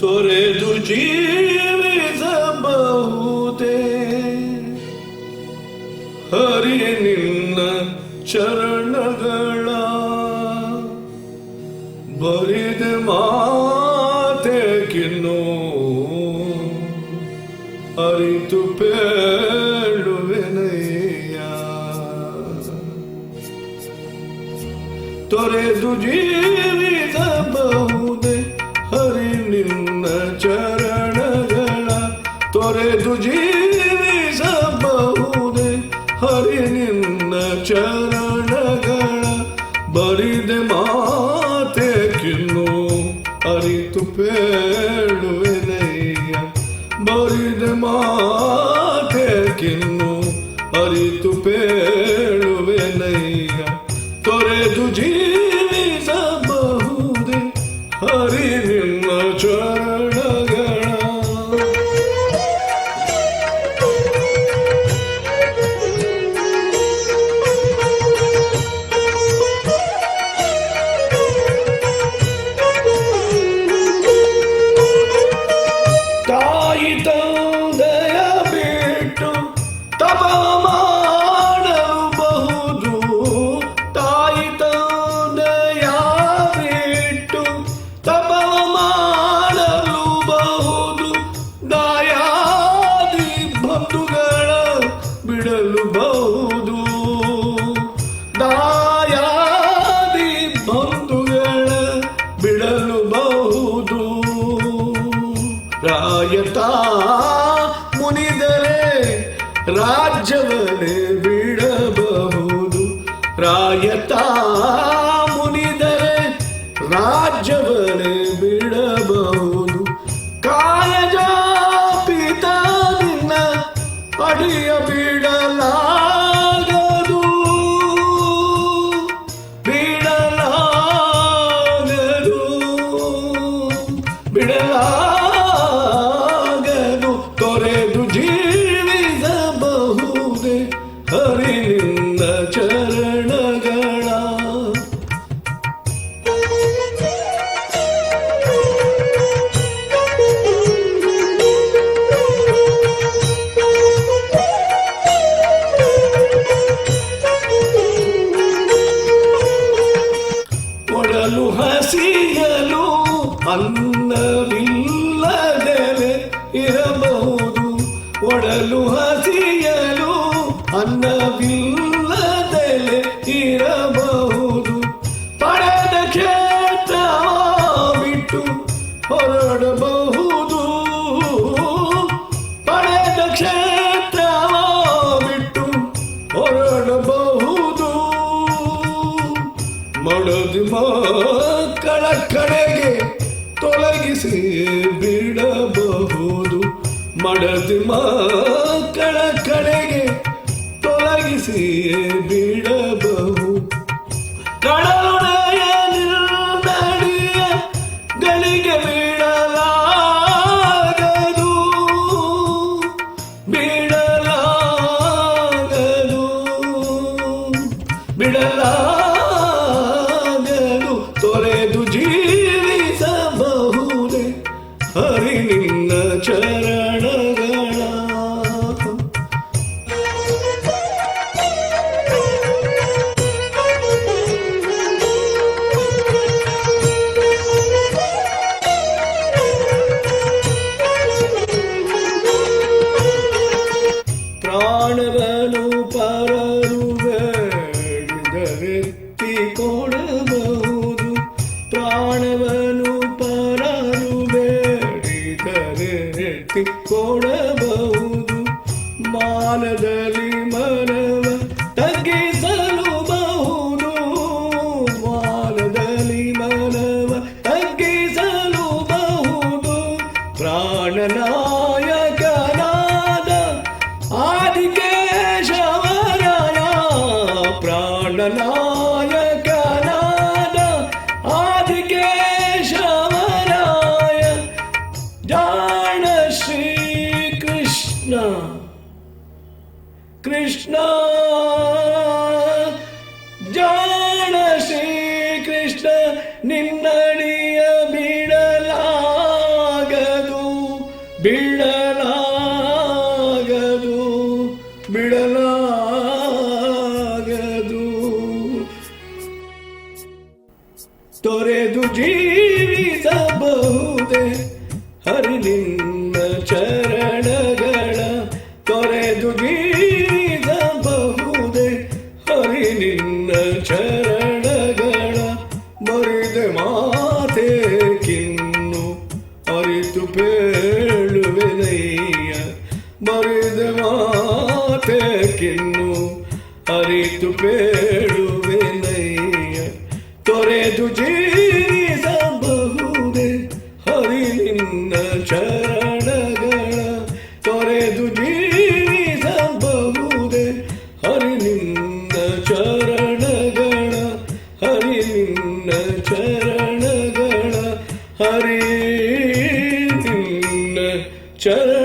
ತೊರೆದು ಜೀವಿಸಬಹುದೇ ಹರಿ ನಿನ್ನ ಚರಣಗಳ ಬರಿದ ಮಾತೆ ಕಿನ್ನೋ ಅರಿತು ಪೇಳುವೆನಯ್ಯ ತೊರೆದು ಜೀವಿಸಬಹುದೇ ತೊರೆದು ದುಜೀವಿಸಬಹುದೇ? ಹರಿ ನಿನ್ನ ಚರಣಗಳ ಬರಿದೆ ಮಾತೆ ಕಿನ್ನು. ಅರಿತು ಪೇಳುವೆನಯ್ಯ ಬರಿದೆ ಮಾತೆ ಕಿನ್ನು. ಅರಿತು ಪೇಳುವೆನಯ್ಯ ತೊರೆದು ಜೀವಿಸಬಹುದೇ Stop! ರಾಯತ ಮುನಿದರೆ ರಾಜ್ಯವನ್ನೇ ಬಿಡಬಹುದು ಕಾಯಜ ಪಿತ ನಿನ್ನ ಅಡಿಯ ಒಡಲು ಹಸಿಯಲು ಅನ್ನವಿಲ್ಲದೆ ಇರಬಹುದು. ಒಡಲು ಹಸಿಯಲು ಅನ್ನವಿಲ್ಲದೆ ಮಕ್ಕಳ ಕಡೆಗೆ ತೊಲಗಿಸಿ ಬಿಡಬಹುದು. ಮಡದಿ ಮಕ್ಕಳ ಕಡೆಗೆ ತೊಲಗಿಸಿ ಬಿಡಬಹುದು. மாணவர் ಜಾಣ ಶ್ರೀ ಕೃಷ್ಣ. ಕೃಷ್ಣ. ಜಾಣ ಶ್ರೀ ಕೃಷ್ಣ ನಿನ್ನಡಿಯ ಬಿಡಲಾಗದು ಬಿಡಲಾಗದು ಬಿಡಲಾಗದು. ತೊರೆದು ಜೀವಿಸಬಹುದೇ ಹರಿಲಿನ್ನ ಚರಣಗಳ ತೊರೆದುಗಿ ನಿನ್ನ ಚರಣಗಳ ಹರಿ ನಿನ್ನ ಚರಣಗಳ